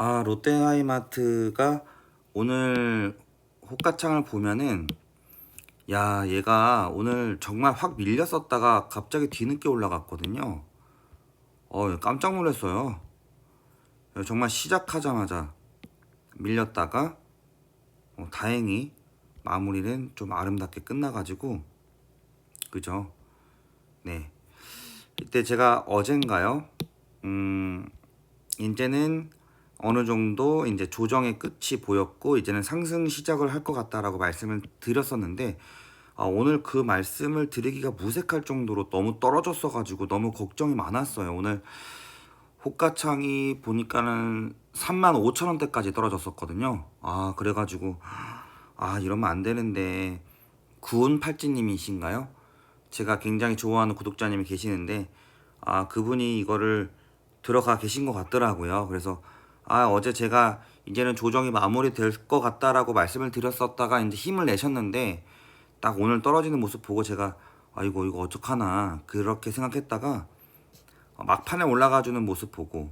아, 롯데하이마트가 오늘 호가창을 보면은 야, 얘가 오늘 정말 확 밀렸었다가 갑자기 뒤늦게 올라갔거든요. 어, 깜짝 놀랐어요. 정말 시작하자마자 밀렸다가 어, 다행히 마무리는 좀 아름답게 끝나가지고 그죠? 네. 이때 제가 어젠가요? 음, 이제는 어느 정도 이제 조정의 끝이 보였고 이제는 상승 시작을 할 것 같다라고 말씀을 드렸었는데 아, 오늘 그 말씀을 드리기가 무색할 정도로 너무 떨어졌어 가지고 너무 걱정이 많았어요. 오늘 호가창이 보니까는 3만 5천 원대까지 떨어졌었거든요. 아 그래가지고 아 이러면 안 되는데 구운 팔찌님이신가요? 제가 굉장히 좋아하는 구독자님이 계시는데 아 그분이 이거를 들어가 계신 것 같더라고요. 그래서 아 어제 제가 이제는 조정이 마무리될 것 같다라고 말씀을 드렸었다가 이제 힘을 내셨는데 딱 오늘 떨어지는 모습 보고 제가 아이고 이거 어떡하나 그렇게 생각했다가 어, 막판에 올라가주는 모습 보고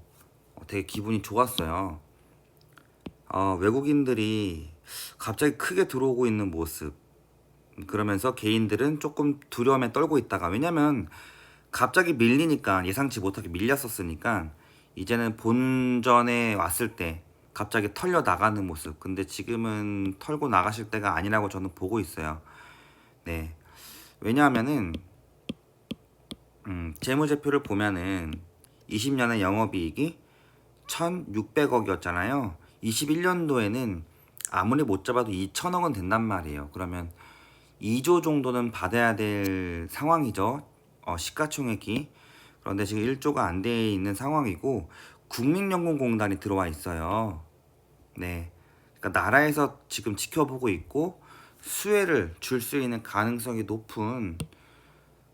어, 되게 기분이 좋았어요. 어, 외국인들이 갑자기 크게 들어오고 있는 모습 그러면서 개인들은 조금 두려움에 떨고 있다가 왜냐면 갑자기 밀리니까 예상치 못하게 밀렸었으니까 이제는 본전에 왔을 때 갑자기 털려 나가는 모습 근데 지금은 털고 나가실 때가 아니라고 저는 보고 있어요 네 왜냐하면은 음, 재무제표를 보면은 20년의 영업이익이 1,600억이었잖아요. 21년도에는 아무리 못 잡아도 2천억은 된단 말이에요. 그러면 2조 정도는 받아야 될 상황이죠. 어, 시가총액이. 그런데 지금 1조가 안 돼 있는 상황이고 국민연금공단이 들어와 있어요. 네. 그러니까 나라에서 지금 지켜보고 있고 수혜를 줄 수 있는 가능성이 높은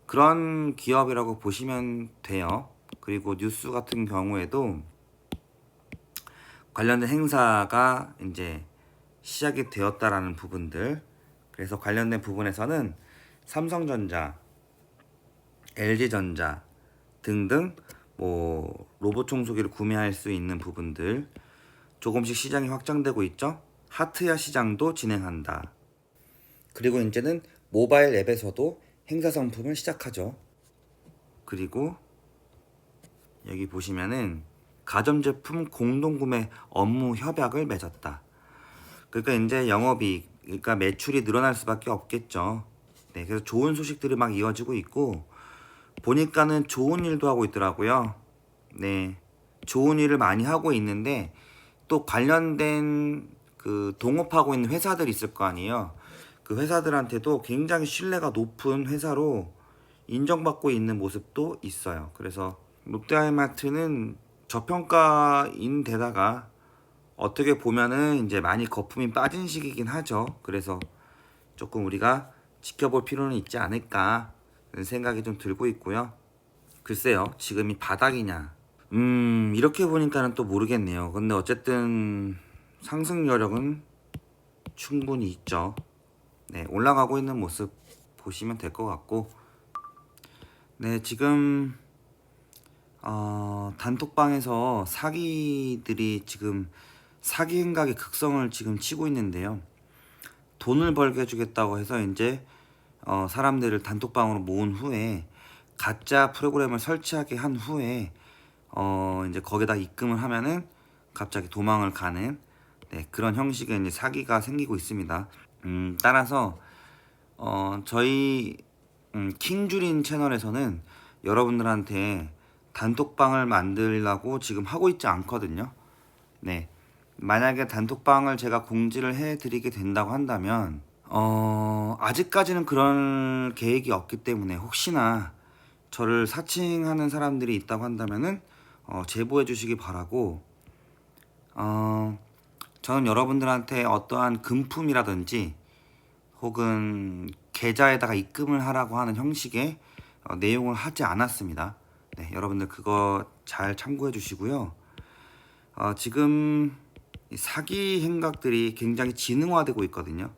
그런 기업이라고 보시면 돼요. 그리고 뉴스 같은 경우에도 관련된 행사가 이제 시작이 되었다라는 부분들. 그래서 관련된 부분에서는 삼성전자, LG전자 등등 뭐 로봇 청소기를 구매할 수 있는 부분들 조금씩 시장이 확장되고 있죠. 하트야 시장도 진행한다. 그리고 이제는 모바일 앱에서도 행사 상품을 시작하죠. 그리고 여기 보시면은 가전제품 공동구매 업무 협약을 맺었다. 그러니까 이제 영업이 그러니까 매출이 늘어날 수밖에 없겠죠. 네, 그래서 좋은 소식들이 막 이어지고 있고 보니까는 좋은 일도 하고 있더라고요. 네, 좋은 일을 많이 하고 있는데 또 관련된 그 동업하고 있는 회사들이 있을 거 아니에요. 그 회사들한테도 굉장히 신뢰가 높은 회사로 인정받고 있는 모습도 있어요. 그래서 롯데하이마트는 저평가인 데다가 어떻게 보면은 이제 많이 거품이 빠진 시기긴 하죠. 그래서 조금 우리가 지켜볼 필요는 있지 않을까 생각이 좀 들고 있고요. 글쎄요, 지금이 바닥이냐. 음, 이렇게 보니까는 또 모르겠네요. 근데 어쨌든 상승 여력은 충분히 있죠. 네, 올라가고 있는 모습 보시면 될 것 같고, 네, 지금 어, 단톡방에서 사기들이 지금 사기 행각의 극성을 지금 치고 있는데요. 돈을 벌게 해주겠다고 해서 이제 어, 사람들을 단톡방으로 모은 후에 가짜 프로그램을 설치하게 한 후에 어, 이제 거기다 입금을 하면은 갑자기 도망을 가는 네, 그런 형식의 이제 사기가 생기고 있습니다. 음, 따라서 어, 저희 음, 킹주린 채널에서는 여러분들한테 단톡방을 만들라고 지금 하고 있지 않거든요. 네. 만약에 단톡방을 제가 공지를 해드리게 된다고 한다면, 어, 아직까지는 그런 계획이 없기 때문에 혹시나 저를 사칭하는 사람들이 있다고 한다면은, 어, 제보해 주시기 바라고, 어, 저는 여러분들한테 어떠한 금품이라든지 혹은 계좌에다가 입금을 하라고 하는 형식의 어, 내용을 하지 않았습니다. 네, 여러분들 그거 잘 참고해 주시고요. 어, 지금 이 사기 행각들이 굉장히 지능화되고 있거든요.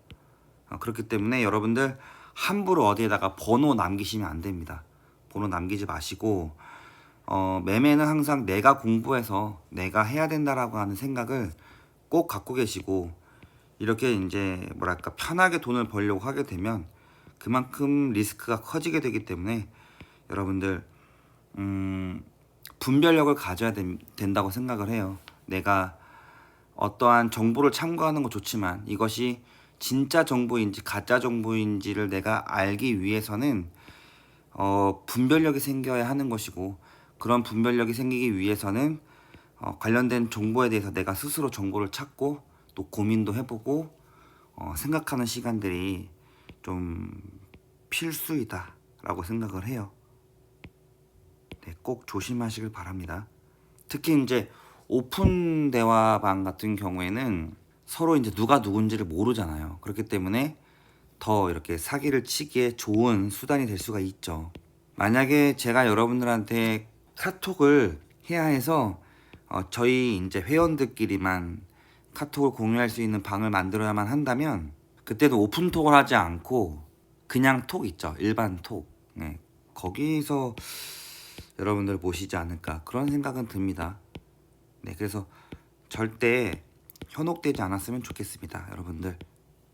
어, 그렇기 때문에 여러분들 함부로 어디에다가 번호 남기시면 안 됩니다. 번호 남기지 마시고 어, 매매는 항상 내가 공부해서 내가 해야 된다라고 하는 생각을 꼭 갖고 계시고 이렇게 이제 뭐랄까 편하게 돈을 벌려고 하게 되면 그만큼 리스크가 커지게 되기 때문에 여러분들 음, 분별력을 가져야 된- 된다고 생각을 해요. 내가 어떠한 정보를 참고하는 거 좋지만 이것이 진짜 정보인지 가짜 정보인지를 내가 알기 위해서는 어, 분별력이 생겨야 하는 것이고 그런 분별력이 생기기 위해서는 어, 관련된 정보에 대해서 내가 스스로 정보를 찾고 또 고민도 해보고 어, 생각하는 시간들이 좀 필수이다라고 생각을 해요. 네, 꼭 조심하시길 바랍니다. 특히 이제 오픈 대화방 같은 경우에는 서로 이제 누가 누군지를 모르잖아요. 그렇기 때문에 더 이렇게 사기를 치기에 좋은 수단이 될 수가 있죠. 만약에 제가 여러분들한테 카톡을 해야 해서 어, 저희 이제 회원들끼리만 카톡을 공유할 수 있는 방을 만들어야만 한다면 그때도 오픈톡을 하지 않고 그냥 톡 있죠. 일반 톡. 네. 거기서 여러분들 모시지 않을까 그런 생각은 듭니다. 네, 그래서 절대 현혹되지 않았으면 좋겠습니다, 여러분들.